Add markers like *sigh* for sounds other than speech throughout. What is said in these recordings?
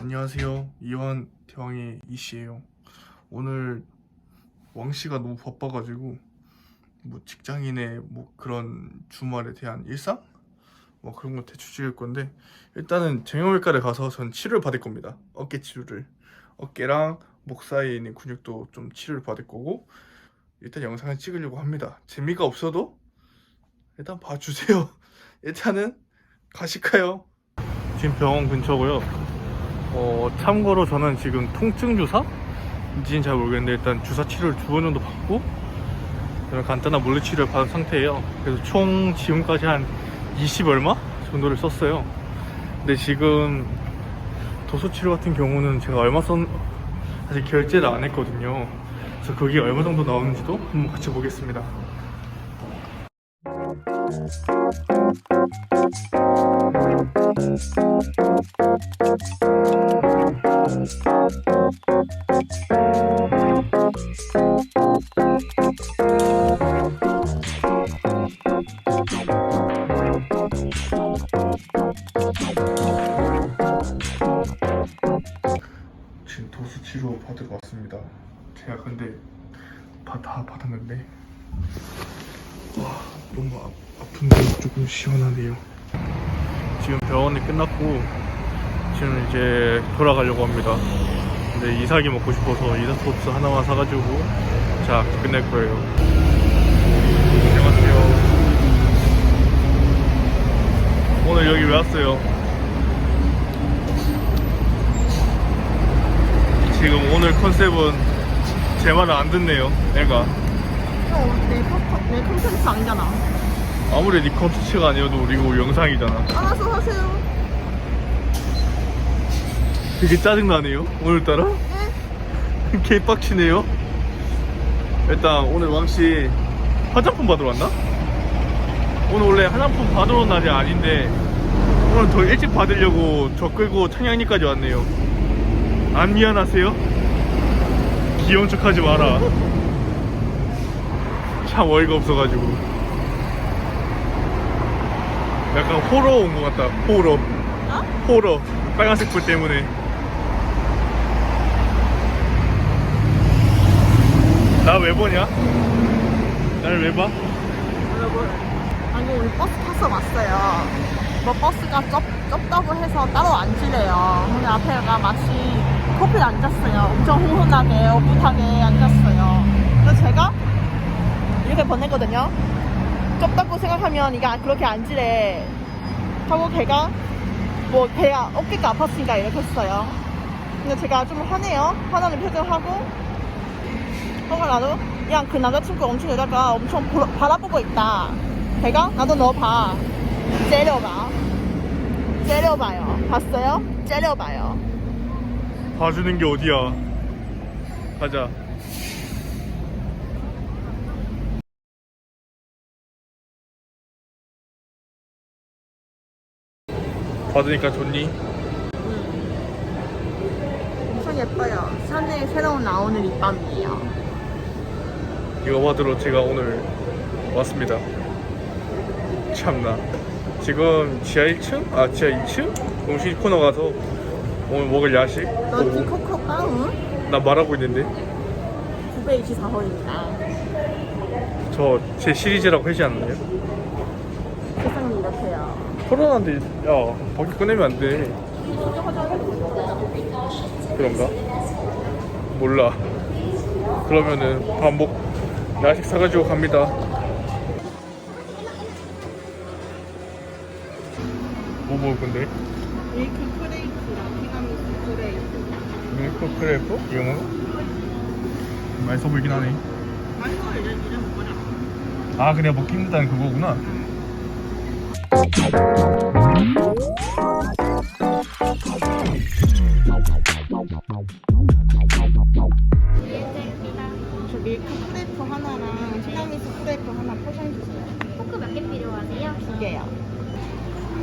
안녕하세요. 이완 대왕의 이씨예요. 오늘 왕 씨가 너무 바빠가지고 뭐 직장인의 뭐 그런 주말에 대한 일상 뭐 그런 거 대충 찍을 건데 일단은 정형외과를 가서 전 치료를 받을 겁니다. 어깨 치료를 어깨랑 목 사이에 있는 근육도 좀 치료를 받을 거고 일단 영상을 찍으려고 합니다. 재미가 없어도 일단 봐주세요. *laughs* 일단은 가실까요? 지금 병원 근처고요. 어, 참고로 저는 지금 통증 주사인지는 잘 모르겠는데 일단 주사 치료를 두 번 정도 받고 간단한 물리 치료를 받은 상태예요. 그래서 총 지금까지 한 20 얼마 정도를 썼어요. 근데 지금 도수 치료 같은 경우는 제가 얼마 썼 아직 결제를 안 했거든요. 그래서 그게 얼마 정도 나오는지도 한번 같이 보겠습니다. 지금 도수 치료 받으러 왔습니다. 제가 근데 바, 다 받았는데 와 너무 아, 아픈데 조금 시원하네요. 지금 병원이 끝났고 지금 이제 돌아가려고 합니다. 근데 이삭이 먹고 싶어서 이삭토스 하나만 사가지고 자 끝낼 거예요. 안녕하세요. 오늘 여기 왜 왔어요? 지금 오늘 컨셉은 제 말을 안 듣네요. 애가 어, 내, 컨- 내 컨텐츠 아니잖아. 아무리 네 컨텐츠가 아니어도 그리고 영상이잖아. 알아서 하세요. 되게 짜증나네요. 오늘따라 응? 개빡치네요. 일단 오늘 왕씨 화장품 받으러 왔나? 오늘 원래 화장품 받으러 온 날이 아닌데 오늘 더 일찍 받으려고 저 끌고 청량리까지 왔네요. 안 미안하세요? 귀여운 척 하지 마라. 참 어이가 없어가지고. 약간 호러 온 것 같다. 호러. 어? 호러. 빨간색 불 때문에. 나 왜 보냐? 나를 왜 봐? 여러분, 아니 우리 버스 타서 왔어요. 뭐 버스가 좁, 좁다고 해서 따로 앉으래요. 근데 앞에가 마치 커피를 앉았어요. 엄청 훈훈하게, 오붓하게 앉았어요. 그래서 제가 이렇게 보냈거든요. 좁다고 생각하면 이게 그렇게 앉으래. 하고 걔가 뭐 걔가 어깨가 아팠으니까 이렇게 했어요. 근데 제가 좀 화내요. 화나는 표정하고 뭔가 나도 그냥 그 남자친구 엄청 여자가 엄청 보러- 바라보고 있다. 걔가 나도 너 봐. 째려봐. 째려봐요. 봤어요? 째려봐요. 봐주는 게 어디야? 가자. 받으니까 좋니? 엄청 예뻐요. 산에 새로 나오는 립밤이에요. 이거 받으러 제가 오늘 왔습니다. 참나. 지금 지하 1층? 아, 지하 2층? 음식 코너 가서 오늘 먹을 야식? 너 디코코 빵은 나 말하고 있는데. 924호입니다. 저 제 시리즈라고 하지 않나요? 세상이. 코로나인데, 야, 밖에 꺼내면 안 돼. 그런가? 몰라. 그러면은 밥 먹, 야식 사가지고 갑니다. 뭐 먹을 건데? 밀크 크레이프랑 티라미수 크레이프. 밀크 크레이프? 이거 먹어? 맛있어 보이긴 하네. 맛있어, 이제 먹어라. 아, 그냥 먹기 힘들다는 그거구나.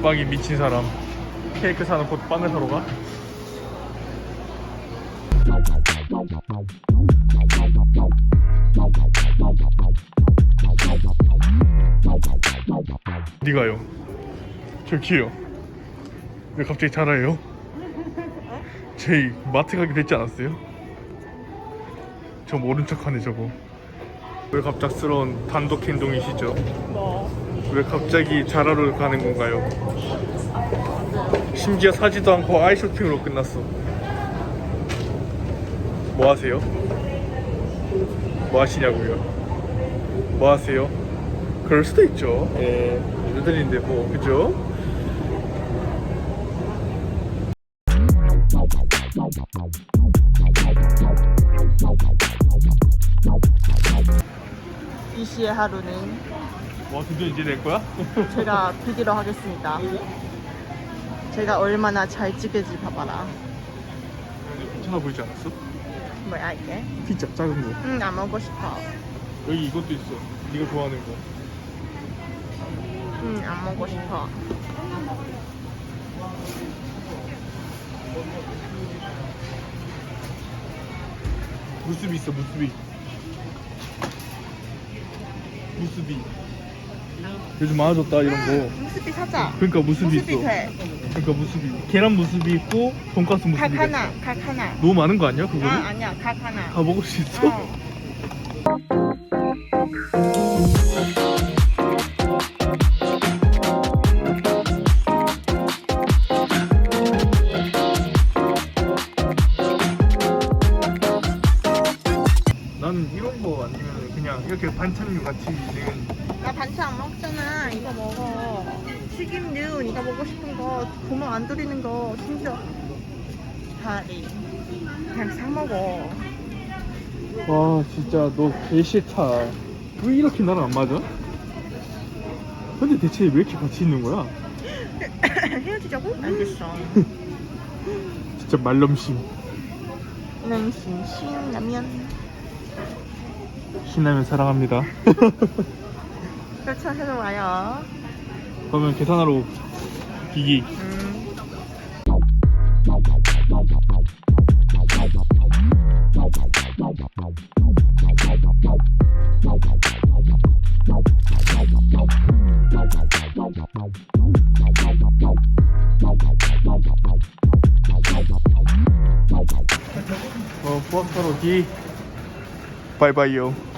빵이 미친 사람. 케이크 사놓고 빵을 사러 가? 어디 가요? 저기요. 왜 갑자기 자라요? 저희 마트 가기로 했지 않았어요? 저 모른 척하네 저거 왜 갑작스러운 단독 행동이시죠? 뭐 왜 갑자기 자라로 가는 건가요? 심지어 사지도 않고 아이쇼핑으로 끝났어 뭐 하세요? 뭐 하시냐고요? 뭐 하세요? 그럴 수도 있죠 예 여자들인데 뭐 그죠? 이 씨의 하루는 와 드디어 이제 낼 거야? *laughs* 제가 비기로 하겠습니다. 제가 얼마나 잘 찍을지 봐봐라. 괜찮아 보이지 않았어? 뭐야 이게? 피자 작은 거 응, 안 먹고 싶어. 여기 이것도 있어 네가 좋아하는 거 응, 안 먹고 싶어. 무수비 있어 무수비 무수비 요즘 많아졌다 이런 거 무스비 사자. 그러니까 무수비 무스비 있어 돼. 그러니까 무수비 계란 무수비 있고 돈가스 무수비 각 있어. 하나, 각 하나. 너무 많은 거 아니야 그거는? 아, 아니야, 각 하나. 다 먹을 수 있어? 어. 이렇게 반찬류 같이 있는 나 반찬 안 먹잖아. 이거 먹어. 튀김류, 네가 먹고 싶은 거, 구멍 안 들이는 거, 심지어 다리. 그냥 사 먹어. 와 진짜 너 개 싫다 왜 이렇게 나랑 안 맞아? 근데 대체 왜 이렇게 같이 있는 거야? *laughs* 헤어지자고? 알겠어. *laughs* 진짜 말넘심 는 신신 라면. 신라면 사랑합니다 그렇죠, 해서 와요. 그러면 계산하러 기기 음. 어 부학사로 기 바이바이요